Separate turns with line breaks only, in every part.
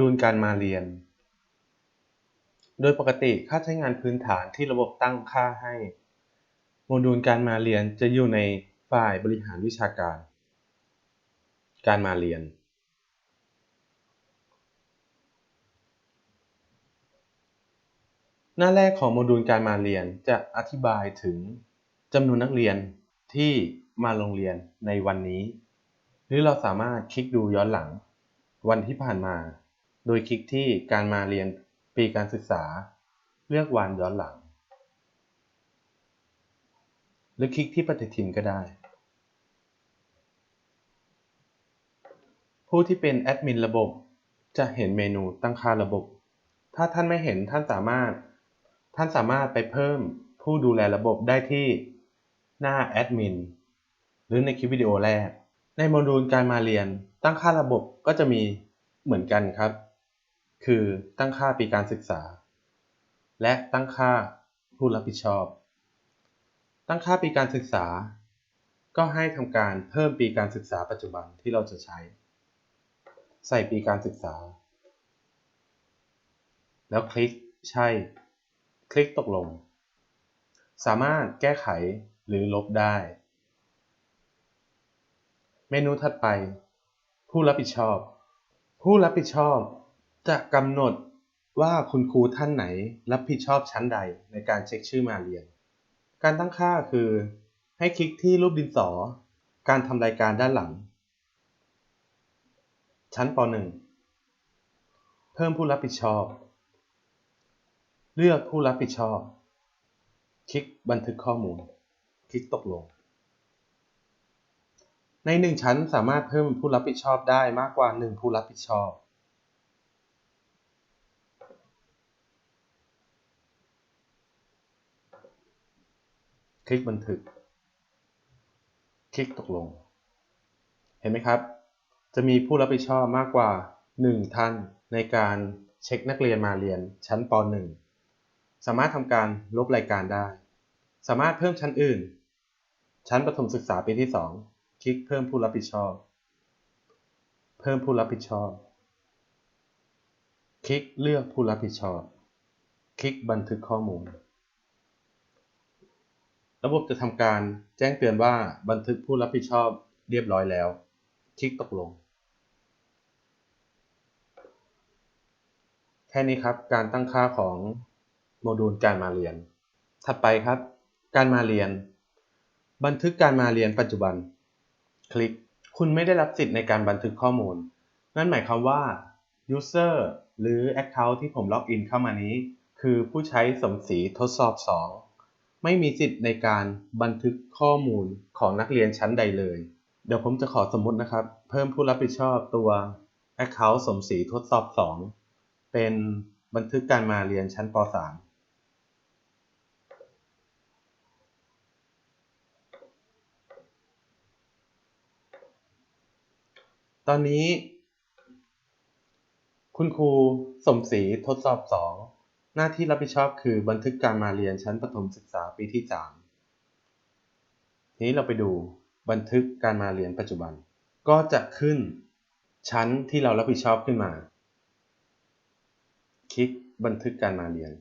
ดูลการมาเรียน โดยปกติค่าใช้งานพื้นฐานที่ระบบตั้งค่าให้ โมดูลการมาเรียนจะอยู่ในฝ่ายบริหารวิชาการ การมาเรียน หน้าแรกของโมดูลการมาเรียนจะอธิบายถึงจำนวนนักเรียนที่มาโรงเรียนในวันนี้ หรือเราสามารถคลิกดูย้อนหลังวันที่ผ่านมา โดยคลิกที่การมาเรียนปีการศึกษา เลือกวันย้อนหลัง หรือคลิกที่ปฏิทินก็ได้ ผู้ที่เป็นแอดมินระบบ จะเห็นเมนูตั้งค่าระบบ ถ้าท่านไม่เห็นท่านสามารถ ท่านสามารถไปเพิ่มผู้ดูแลระบบได้ที่หน้าแอดมินหรือในคลิปวิดีโอแรก ในโมดูลการมาเรียนตั้งค่าระบบก็จะมีเหมือนกันครับ คือตั้งค่าปีการศึกษา และตั้งค่าผู้รับผิดชอบ ตั้งค่าปีการศึกษา ก็ให้ทำการเพิ่มปีการศึกษาปัจจุบันที่เราจะใช้ ใส่ปีการศึกษา แล้วคลิกใช่ คลิกตกลง สามารถแก้ไขหรือลบได้ เมนูถัดไป ผู้รับผิดชอบ ผู้รับผิดชอบ จะกำหนดว่าคุณครูท่านไหนรับผิดชอบชั้นใดในการเช็คชื่อมาเรียน การตั้งค่าคือให้คลิกที่รูปดินสอ การทำรายการด้านหลัง ชั้นป .1 เพิ่มผู้รับผิดชอบ เลือกผู้รับผิดชอบ คลิกบันทึกข้อมูล คลิกตกลง ในหนึ่งชั้นสามารถเพิ่มผู้รับผิดชอบได้มากกว่าหนึ่งผู้รับผิดชอบ คลิกบันทึก คลิกตกลง เห็นไหมครับ จะมีผู้รับผิดชอบมากกว่า 1 ท่านในการเช็คนักเรียนมาเรียนชั้นป .1 สามารถทำการลบรายการได้ สามารถเพิ่มชั้นอื่น ชั้นประถมศึกษาปีที่ 2 คลิกเพิ่มผู้รับผิดชอบ เพิ่มผู้รับผิดชอบ คลิกเลือกผู้รับผิดชอบ คลิกบันทึกข้อมูล ระบบจะทำการแจ้งเตือนว่าบันทึกผู้รับผิดชอบเรียบร้อยแล้ว คลิกตกลง แค่นี้ครับการตั้งค่าของโมดูลการมาเรียน ถัดไปครับ การมาเรียน บันทึกการมาเรียนปัจจุบัน คลิก คุณไม่ได้รับสิทธิ์ในการบันทึกข้อมูล นั่นหมายความว่า User หรือ Account ที่ผมล็อกอินเข้ามานี้ คือผู้ใช้สมศรีทดสอบ 2 ไม่มีสิทธิ์ในการบันทึกข้อมูลของนักเรียนชั้นใดเลย เดี๋ยวผมจะขอสมมตินะครับ เพิ่มผู้รับผิดชอบตัว Account สมศรีทดสอบ 2 เป็นบันทึกการมาเรียนชั้นป .3 ตอนนี้ คุณครูสมศรีทดสอบ 2 หน้าที่รับผิดชอบคือบันทึกการมาเรียนชั้นประถมศึกษาปีที่ 3 ทีนี้เราไปดูบันทึกการมาเรียนปัจจุบัน ก็จะขึ้นชั้นที่เรารับผิดชอบขึ้นมา คลิกบันทึกการมาเรียน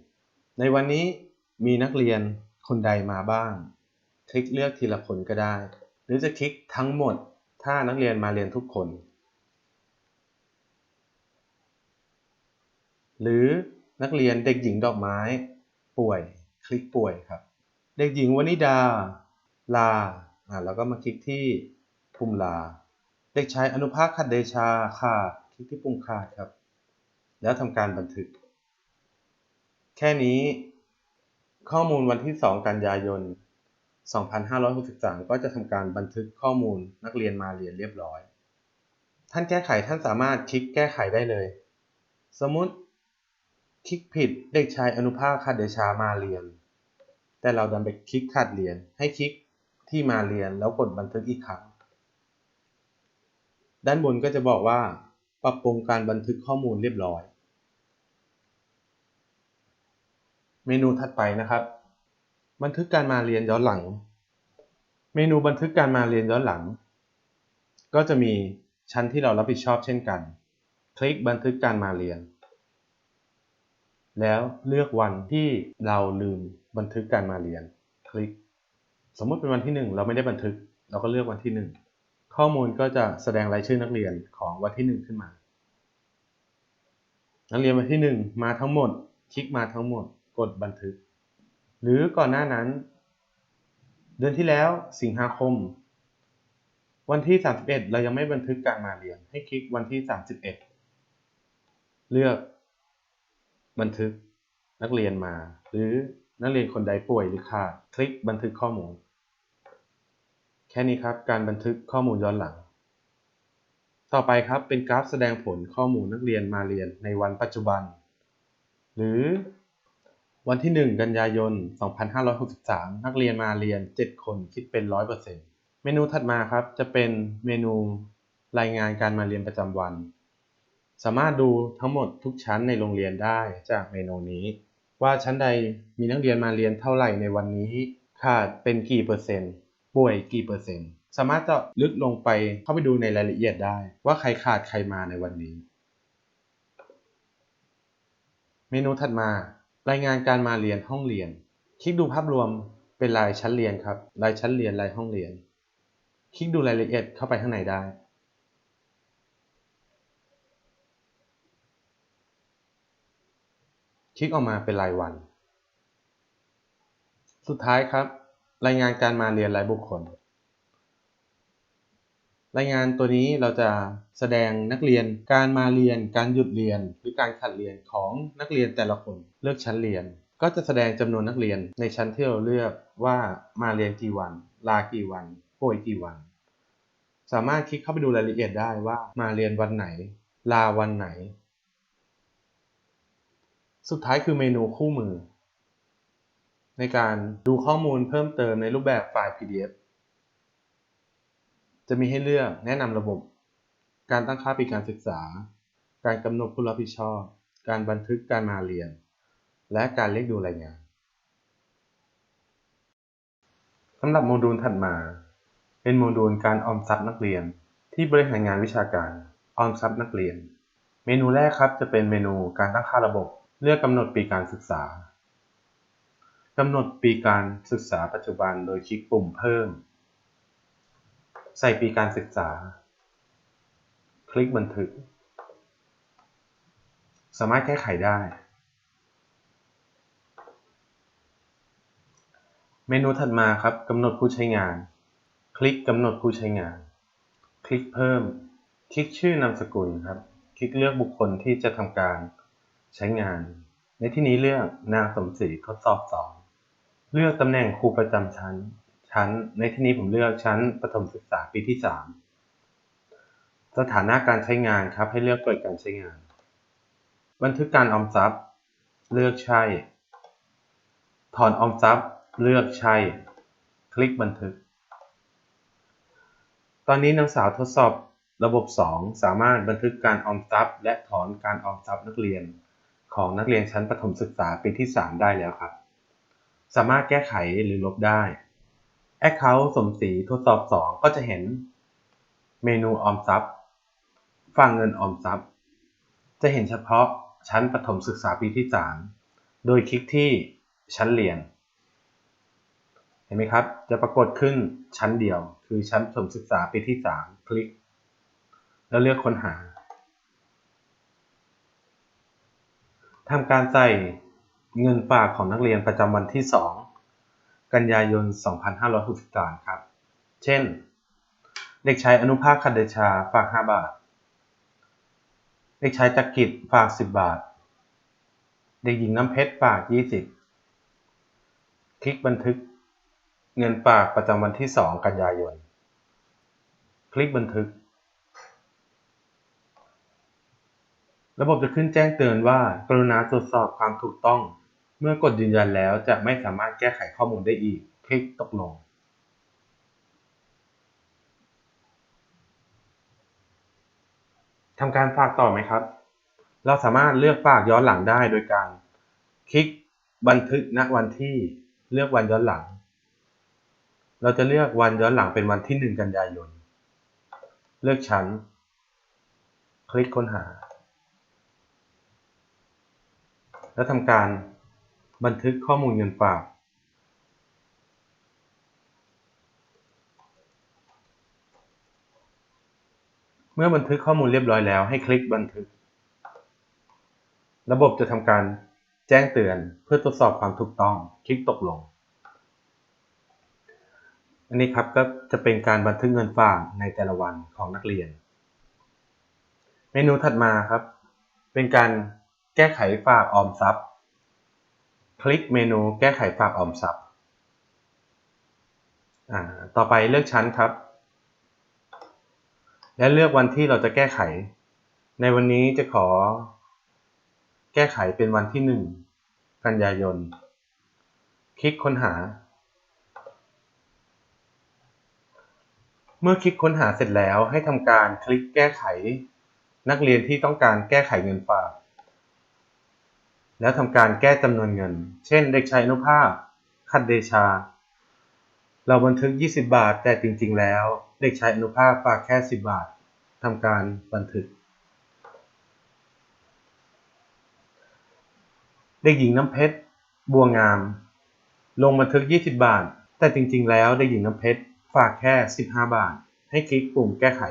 ในวันนี้มีนักเรียนคนใดมาบ้าง คลิกเลือกทีละคนก็ได้ หรือจะคลิกทั้งหมด ถ้านักเรียนมาเรียนทุกคน หรือ นักเรียนเด็กหญิงดอกไม้ ป่วย คลิกป่วยครับ เด็กหญิงวนิดา ลาอ่าแล้วก็มาคลิกที่ปุ่มลา เด็กชายอนุภาคขัดเดชาขาดคลิกที่ปุ่มขาดครับ แล้วทำการบันทึก แค่นี้ ข้อมูลวันที่ 2 กันยายน 2563 ก็จะทำการบันทึกข้อมูลนักเรียนมาเรียนเรียบร้อย ท่านแก้ไขท่านสามารถคลิกแก้ไขได้เลย สมมุติ คลิกผิดเด็กชายอนุภาคขัดเดชามาเรียน แต่เราดันไปคลิกขาดเรียน ให้คลิกที่มาเรียนแล้วกดบันทึกอีกครั้ง ด้านบนก็จะบอกว่า ปรับปรุงการบันทึกข้อมูลเรียบร้อย เมนูถัดไปนะครับ บันทึกการมาเรียนย้อนหลัง เมนูบันทึกการมาเรียนย้อนหลัง ก็จะมีชั้นที่เรารับผิดชอบเช่นกัน คลิกบันทึกการมาเรียน แล้วเลือกวันที่เราลืมบันทึกการมาเรียน คลิก สมมติเป็นวันที่ 1 เราไม่ได้บันทึก เราก็เลือกวันที่ 1 ข้อมูลก็จะแสดงรายชื่อนักเรียนของวันที่ 1 ขึ้นมา นักเรียนวันที่ 1 มาทั้งหมด คลิกมาทั้งหมด กดบันทึก หรือก่อนหน้านั้น เดือนที่แล้วสิงหาคม วันที่ 31 เรายังไม่บันทึกการมาเรียน ให้คลิกวันที่ 31 เลือก บันทึกนักเรียนมา หรือนักเรียนคนใดป่วยหรือขาดคลิกบันทึกข้อมูล แค่นี้ครับ การบันทึกข้อมูลย้อนหลัง ต่อไปครับเป็นกราฟแสดงผลข้อมูลนักเรียนมาเรียนในวันปัจจุบัน หรือวันที่ 1 กันยายน 2563 นักเรียนมาเรียน 7 คนคิดเป็น 100%เมนูถัดมาครับจะเป็นเมนูรายงานการมาเรียนประจำวัน สามารถดูทั้งหมดทุกชั้นในโรงเรียนได้จากเมนูนี้ ว่าชั้นใดมีนักเรียนมาเรียนเท่าไหร่ในวันนี้ ขาดเป็นกี่เปอร์เซ็นต์ ป่วยกี่เปอร์เซ็นต์ สามารถจะลึกลงไปเข้าไปดูในรายละเอียดได้ ว่าใครขาดใครมาในวันนี้ เมนูถัดมา รายงานการมาเรียนห้องเรียน คลิกดูภาพรวมเป็นรายชั้นเรียนครับรายชั้นเรียนรายห้องเรียน คลิกดูรายละเอียดเข้าไปข้างในได้ คลิกออกมาเป็นรายวัน สุดท้ายครับ รายงานการมาเรียนรายบุคคล รายงานตัวนี้เราจะแสดงนักเรียนการมาเรียน การหยุดเรียน หรือการขัดเรียนของนักเรียนแต่ละคนเลือกชั้นเรียน ก็จะแสดงจำนวนนักเรียนในชั้นที่เราเลือกว่ามาเรียนกี่วัน ลากี่วันป่วยกี่วัน สามารถคลิกเข้าไปดูรายละเอียดได้ว่ามาเรียนวันไหน ลาวันไหน สุดท้ายคือเมนูคู่มือ ในการดูข้อมูลเพิ่มเติมในรูปแบบไฟล์ PDF จะมีให้เลือกแนะนำระบบ การตั้งค่าปีการศึกษา การกำหนดผู้รับผิดชอบ การบันทึกการมาเรียน และการเรียกดูรายงานสำหรับโมดูลถัดมา เป็นโมดูลการออมทรัพย์นักเรียน ที่บริหารงานวิชาการออมทรัพย์นักเรียน เมนูแรกครับจะเป็นเมนูการตั้งค่าระบบ เลือกกำหนดปีการศึกษากำหนดปีการศึกษาปัจจุบันโดยคลิกปุ่มเพิ่ม ใส่ปีการศึกษา คลิกบันทึก สามารถแก้ไขได้ เมนูถัดมาครับกำหนดผู้ใช้งาน คลิกกำหนดผู้ใช้งาน คลิกเพิ่ม คลิกชื่อนามสกุลครับ คลิกเลือกบุคคลที่จะทำการ ใช้งาน ในที่นี้เลือกนางสมศรีทดสอบ 2 เลือกตำแหน่งครูประจำชั้น ชั้น ในที่นี้ผมเลือกชั้นประถมศึกษาปีที่ 3 สถานะการใช้งานครับให้เลือกเปิดการใช้งาน บันทึกการออมทรัพย์ เลือกใช่ ถอนออมทรัพย์ เลือกใช่ คลิกบันทึก ตอนนี้นางสาวทดสอบระบบ 2 สามารถบันทึกการออมทรัพย์ และถอนการออมทรัพย์นักเรียน ของนักเรียนชั้นประถมศึกษาปีที่ 3 ได้แล้วครับ สามารถแก้ไขหรือลบได้ Account สมศรีทดสอบ 2 ก็จะเห็น เมนูออมทรัพย์ฝากเงินออมทรัพย์ จะเห็นเฉพาะชั้นประถมศึกษาปีที่ 3 โดยคลิกที่ชั้นเรียน เห็นไหมครับ จะปรากฏขึ้นชั้นเดียว คือชั้นประถมศึกษาปีที่ 3 คลิก แล้วเลือกค้นหา ทำการใส่เงินฝากของนักเรียนประจำวันที่ 2 กันยายน 2563 ครับ เช่น เด็กชายอนุภาคคันเดชาฝาก 5 บาท เด็กชายจักริดฝาก 10 บาท เด็กหญิงน้ำเพชรฝาก 20 คลิกบันทึกเงินฝากประจำวันที่ 2 กันยายน คลิกบันทึก ระบบจะขึ้นแจ้งเตือนว่า กรุณาตรวจสอบความถูกต้อง เมื่อกดยืนยันแล้วจะไม่สามารถแก้ไขข้อมูลได้อีก คลิกตกลง ทำการฝากต่อไหมครับ เราสามารถเลือกฝากย้อนหลังได้โดยการ คลิกบันทึกณวันที่เลือกวันย้อนหลัง เราจะเลือกวันย้อนหลังเป็นวันที่ 1 กันยายน เลือกชั้น คลิกค้นหา แล้วทำการบันทึกข้อมูลเงินฝากเมื่อบันทึกข้อมูลเรียบร้อยแล้วให้คลิกบันทึก ระบบจะทำการแจ้งเตือนเพื่อตรวจสอบความถูกต้อง คลิกตกลง อันนี้ครับก็จะเป็นการบันทึกเงินฝากในแต่ละวันของนักเรียน เมนูถัดมาครับ เป็นการ แก้ไขฝากออมทรัพย์ คลิกเมนูแก้ไขฝากออมทรัพย์ ต่อไปเลือกชั้นครับ และเลือกวันที่เราจะแก้ไข ในวันนี้จะขอ แก้ไขเป็นวันที่ 1 กันยายน คลิกค้นหา เมื่อคลิกค้นหาเสร็จแล้วให้ทำการคลิกแก้ไข นักเรียนที่ต้องการแก้ไขเงินฝาก แล้วทำการแก้จำนวนเงิน เช่น เด็กชายอนุภาพ คัดเดชา เราบันทึก 20 บาท แต่จริง ๆ แล้ว เด็กชายอนุภาพฝากแค่ 10 บาททำการบันทึก เด็กหญิงน้ำเพชร บัวงาม ลงบันทึก 20 บาท แต่จริง ๆ แล้ว เด็กหญิงน้ำเพชรฝากแค่ 15 บาท ให้คลิกปุ่มแก้ไข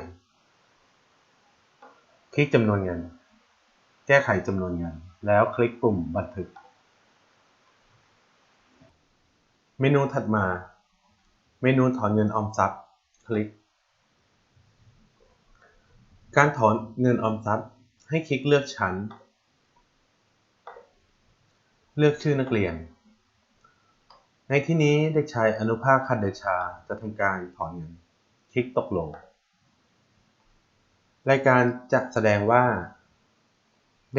คลิกจำนวนเงิน แก้ไขจำนวนเงิน แล้วคลิกปุ่มบันทึก เมนูถัดมา เมนูถอนเงินออมทรัพย์ คลิก การถอนเงินออมทรัพย์ ให้คลิกเลือกชั้น เลือกชื่อนักเรียน ในที่นี้เด็กชายอนุภาคคันเดชาจะทำการถอนเงิน คลิกตกลง รายการจะแสดงว่า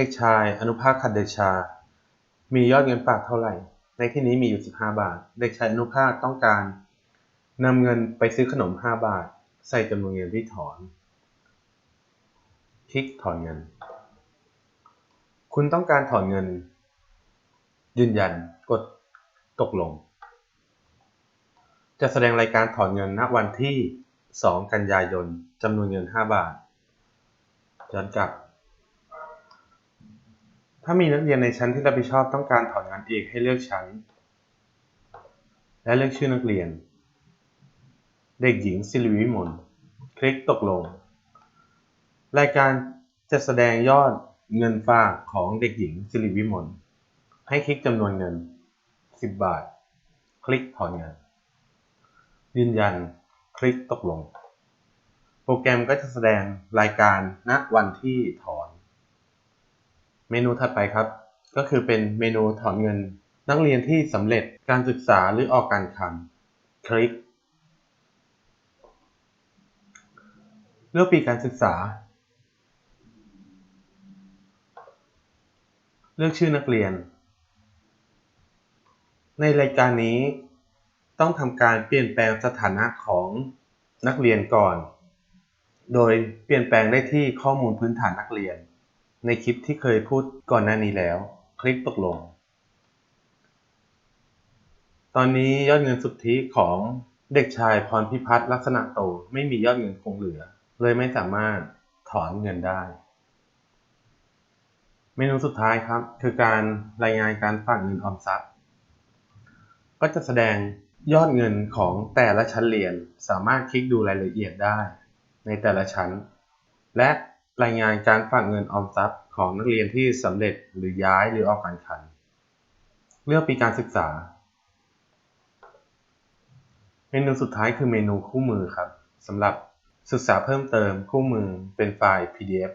เด็กชาย อนุภาคคันเดชา มียอดเงินฝากเท่าไหร่ ในที่นี้มีอยู่ 15 บาท เด็กชายอนุภาคต้องการนำเงินไปซื้อขนม 5 บาท ใส่จำนวนเงินที่ถอน คลิกถอนเงิน คุณต้องการถอนเงิน ยืนยัน กดตกลง จะแสดงรายการถอนเงินณวันที่ 2 กันยายนจำนวนเงิน 5 บาทย้อนกลับ ถ้ามีนักเรียนในชั้นที่รับผิดชอบต้องการถอนงานเอกให้เลือกชั้น และเลือกชื่อนักเรียน เด็กหญิงศิริวิมลคลิกตกลง รายการจะแสดงยอดเงินฝากของเด็กหญิงศิริวิมลให้คลิกจำนวนเงิน 10 บาท คลิกถอนเงิน ยืนยัน คลิกตกลง โปรแกรมก็จะแสดงรายการณวันที่ถอน เมนูถัดไปครับ ก็คือเป็นเมนูถอนเงิน นักเรียนที่สำเร็จการศึกษาหรือออกการคันคลิก เลือกปีการศึกษา เลือกชื่อนักเรียน ในรายการนี้ต้องทำการเปลี่ยนแปลงสถานะของนักเรียนก่อน โดยเปลี่ยนแปลงได้ที่ข้อมูลพื้นฐานนักเรียน ในคลิปที่เคยพูดก่อนหน้านี้แล้ว คลิกตกลง ตอนนี้ยอดเงินสุทธิของเด็กชายพรพิพัฒน์ลักษณะโตไม่มียอดเงินคงเหลือ เลยไม่สามารถถอนเงินได้ เมนูสุดท้ายครับ คือการรายงานการฝากเงินออมทรัพย์ ก็จะแสดงยอดเงินของแต่ละชั้นเรียนสามารถคลิกดูรายละเอียดได้ ในแต่ละชั้น และ รายงานการฝากเงินออมทรัพย์ของนักเรียนที่สำเร็จหรือย้ายหรือออกการคัน เลือกปีการศึกษา เมนูสุดท้ายคือเมนูคู่มือครับสำหรับศึกษาเพิ่มเติมคู่มือเป็นไฟล์ PDF